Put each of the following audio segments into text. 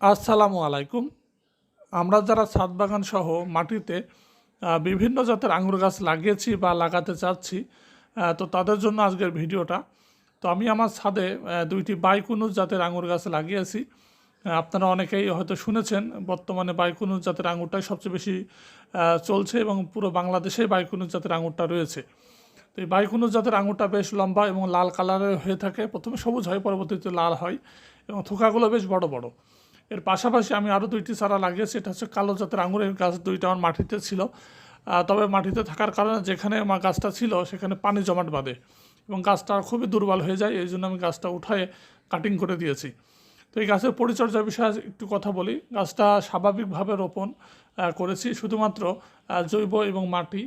আসসালামু আলাইকুম। আমরা যারা ছাদ বাগান সহ মাটিতে বিভিন্ন জাতের আঙুর গাছ লাগিয়েছি বা লাগাতে চাচ্ছি তো তাদের জন্য আজকের ভিডিওটা। তো আমি আমার ছাদে দুইটি বাইকুনুস জাতের আঙুর গাছ লাগিয়েছি। আপনারা অনেকেই হয়তো শুনেছেন, বর্তমানে বাইকুনুস জাতের আঙুরটাই সবচেয়ে বেশি চলছে এবং পুরো বাংলাদেশেই বাইকুনুস জাতের আঙুরটা রয়েছে। তো এই বাইকুনুস জাতের আঙুরটা বেশ লম্বা এবং লাল কালারের হয়ে থাকে। প্রথমে সবুজ হয়, পরবর্তীতে লাল হয় এবং থোকাগুলো বেশ বড় বড়। এর পাশাপাশি আমি আরও দুইটি চারা লাগিয়েছি, এটা হচ্ছে কালো জাতের আঙুরের গাছ দুইটা আমার মাটিতে ছিল। তবে মাটিতে থাকার কারণে যেখানে আমার গাছটা ছিল, সেখানে পানি জমাট বাঁধে এবং গাছটা খুবই দুর্বল হয়ে যায়, এই জন্য আমি গাছটা উঠায় কাটিং করে দিয়েছি। তো এই গাছের পরিচর্যার বিষয়ে একটু কথা বলি। গাছটা স্বাভাবিকভাবে রোপণ করেছি শুধুমাত্র জৈব এবং মাটি।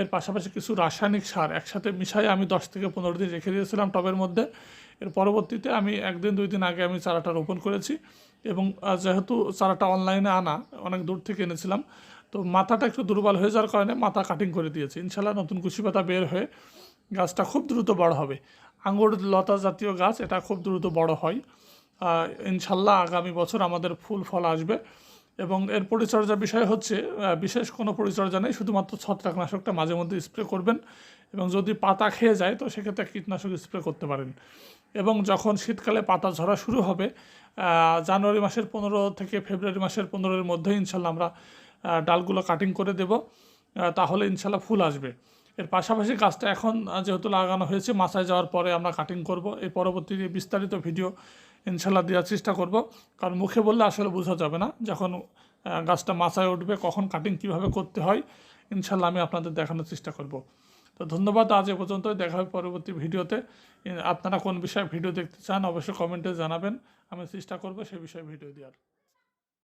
এর পাশাপাশি কিছু রাসায়নিক সার একসাথে মিশাই আমি দশ থেকে পনেরো দিন রেখে দিয়েছিলাম টবের মধ্যে। এর পরবর্তীতে আমি একদিন, দুই দিন আগে আমি চারাটা রোপণ করেছি এবং যেহেতু চারাটা অনলাইনে আনা, অনেক দূর থেকে এনেছিলাম, তো মাথাটা একটু দুর্বল হয়ে যাওয়ার কারণে মাথা কাটিং করে দিয়েছি। ইনশাল্লাহ নতুন কুশি পাতা বের হয়ে গাছটা খুব দ্রুত বড় হবে। আঙুর লতা জাতীয় গাছ, এটা খুব দ্রুত বড় হয়। ইনশাল্লাহ আগামী বছর আমাদের ফুল ফল আসবে। এবং এর পরিচর্যার বিষয় হচ্ছে বিশেষ কোনো পরিচর্যা নেই, শুধুমাত্র ছত্রাকনাশকটা মাঝে মধ্যে স্প্রে করবেন এবং যদি পাতা খেয়ে যায়, তো সেক্ষেত্রে কীটনাশক স্প্রে করতে পারেন। এবং যখন শীতকালে পাতা ঝরা শুরু হবে জানুয়ারি মাসের পনেরো থেকে ফেব্রুয়ারি মাসের পনেরোর মধ্যে ইনশাল্লাহ আমরা ডালগুলো কাটিং করে দেব তাহলে ইনশাল্লাহ ফুল আসবে। এর পাশাপাশি গাছটা এখন যেহেতু লাগানো হয়েছে মাথায় যাওয়ার পরে আমরা কাটিং করব। এই পরবর্তী বিস্তারিত ভিডিও ইনশাল্লাহ দেওয়ার চেষ্টা করব। কারণ মুখে বললে আসলে বোঝা যাবে না যখন গাছটা মাথায় উঠবে কখন কাটিং কীভাবে করতে হয়। ইনশাল্লাহ আমি আপনাদের দেখানোর চেষ্টা করব। তো ধন্যবাদ, আজ এ পর্যন্ত দেখা হবে পরবর্তী ভিডিওতে। আপনারা কোন বিষয়ে ভিডিও দেখতে চান অবশ্যই কমেন্টে জানাবেন। আমি চেষ্টা করব সে বিষয়ে ভিডিও দেওয়ার।